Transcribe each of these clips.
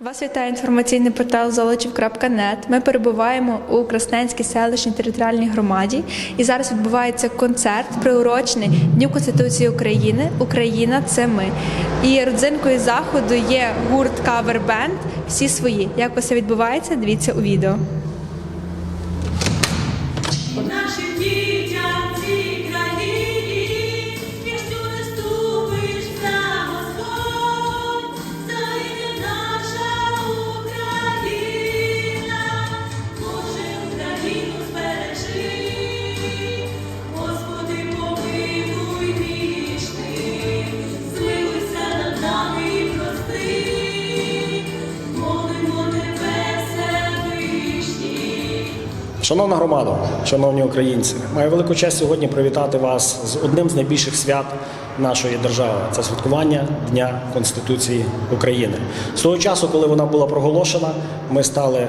Вас вітає інформаційний портал золочів.нет. Ми перебуваємо у Красненській селищній територіальній громаді, і зараз відбувається концерт, приурочений Дню Конституції України. Україна це ми. І родзинкою заходу є гурт Кавер Бенд. Всі свої. Як усе відбувається? Дивіться у відео. Шановна громада, шановні українці, маю велику честь сьогодні привітати вас з одним з найбільших свят нашої держави це святкування Дня Конституції України. З того часу, коли вона була проголошена, ми стали е,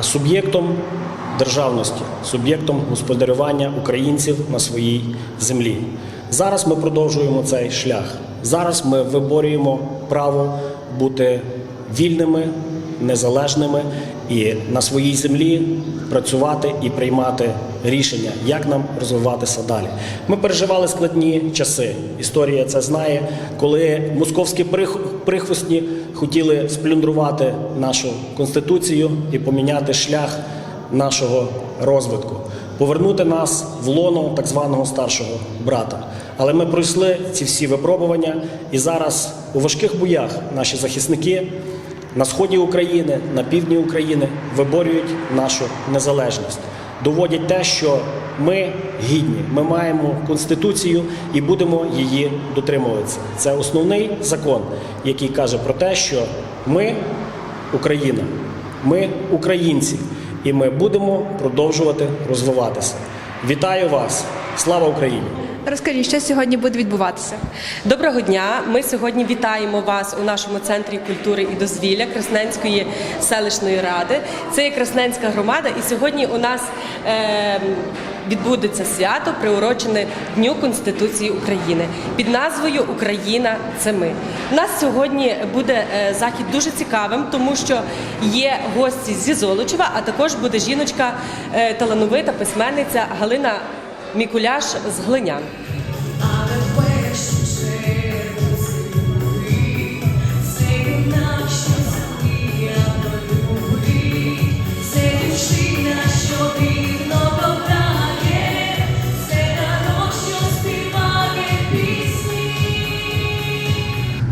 суб'єктом державності, суб'єктом господарювання українців на своїй землі. Зараз ми продовжуємо цей шлях. Зараз ми виборюємо право бути вільними, незалежними і на своїй землі працювати і приймати рішення, як нам розвиватися далі. Ми переживали складні часи. Історія це знає, коли московські прихвостні хотіли сплюндрувати нашу конституцію і поміняти шлях нашого розвитку, повернути нас в лоно так званого старшого брата. Але ми пройшли ці всі випробування, і зараз у важких боях наші захисники на сході України, на півдні України виборюють нашу незалежність, доводять те, що ми гідні, ми маємо конституцію і будемо її дотримуватися. Це основний закон, який каже про те, що ми Україна, ми українці, і ми будемо продовжувати розвиватися. Вітаю вас! Слава Україні! Розкажіть, що сьогодні буде відбуватися? Доброго дня! Ми сьогодні вітаємо вас у нашому центрі культури і дозвілля Красненської селищної ради. Це є Красненська громада, і сьогодні у нас е, відбудеться свято, приурочене Дню Конституції України під назвою Україна це ми. У нас сьогодні буде е, захід дуже цікавим, тому що є гості зі Золочева, а також буде жіночка е, талановита письменниця Галина Мікуляш з Глинян.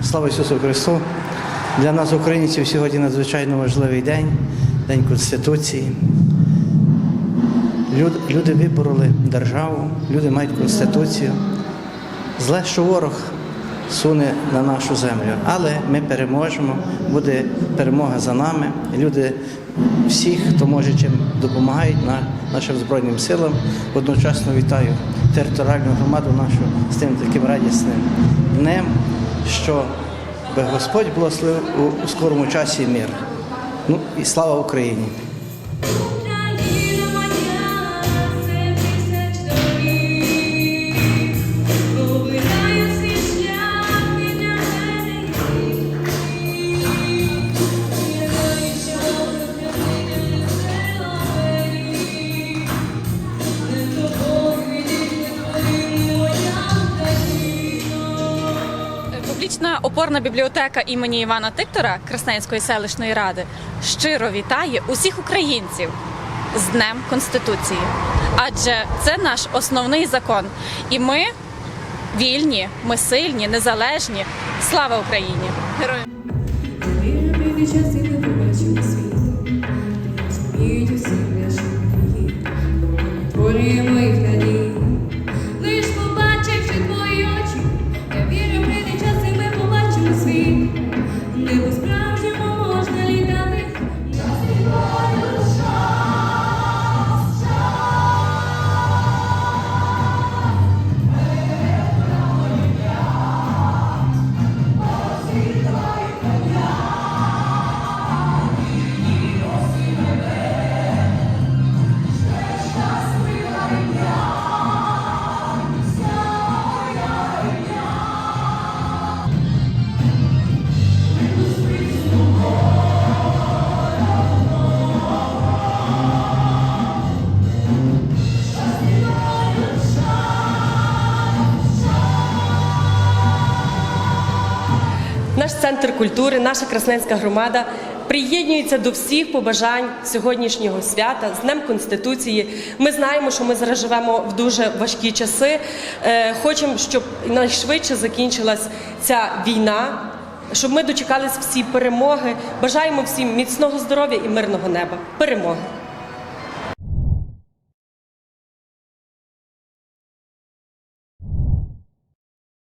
Слава Ісусу Христу! Для нас, українців, сьогодні надзвичайно важливий день, День Конституції. Люд- Люди вибороли державу, люди мають конституцію. Зле, що ворог суне на нашу землю, але ми переможемо, буде перемога за нами. Люди, всі, хто може чим допомагають на нашим Збройним силам. Одночасно вітаю територіальну громаду нашу з тим таким радісним днем, що Господь благословив у скорому часі мир. Ну і слава Україні! Україна. Опорна бібліотека імені Івана Тиктора Красненської селищної ради щиро вітає усіх українців з Днем Конституції. Адже це наш основний закон. І ми вільні, ми сильні, незалежні. Слава Україні! Героям! Наш центр культури, наша красненська громада приєднується до всіх побажань сьогоднішнього свята з Днем Конституції. Ми знаємо, що ми зараз живемо в дуже важкі часи. Е, Хочемо, щоб найшвидше закінчилась ця війна, щоб ми дочекались всі перемоги. Бажаємо всім міцного здоров'я і мирного неба. Перемоги!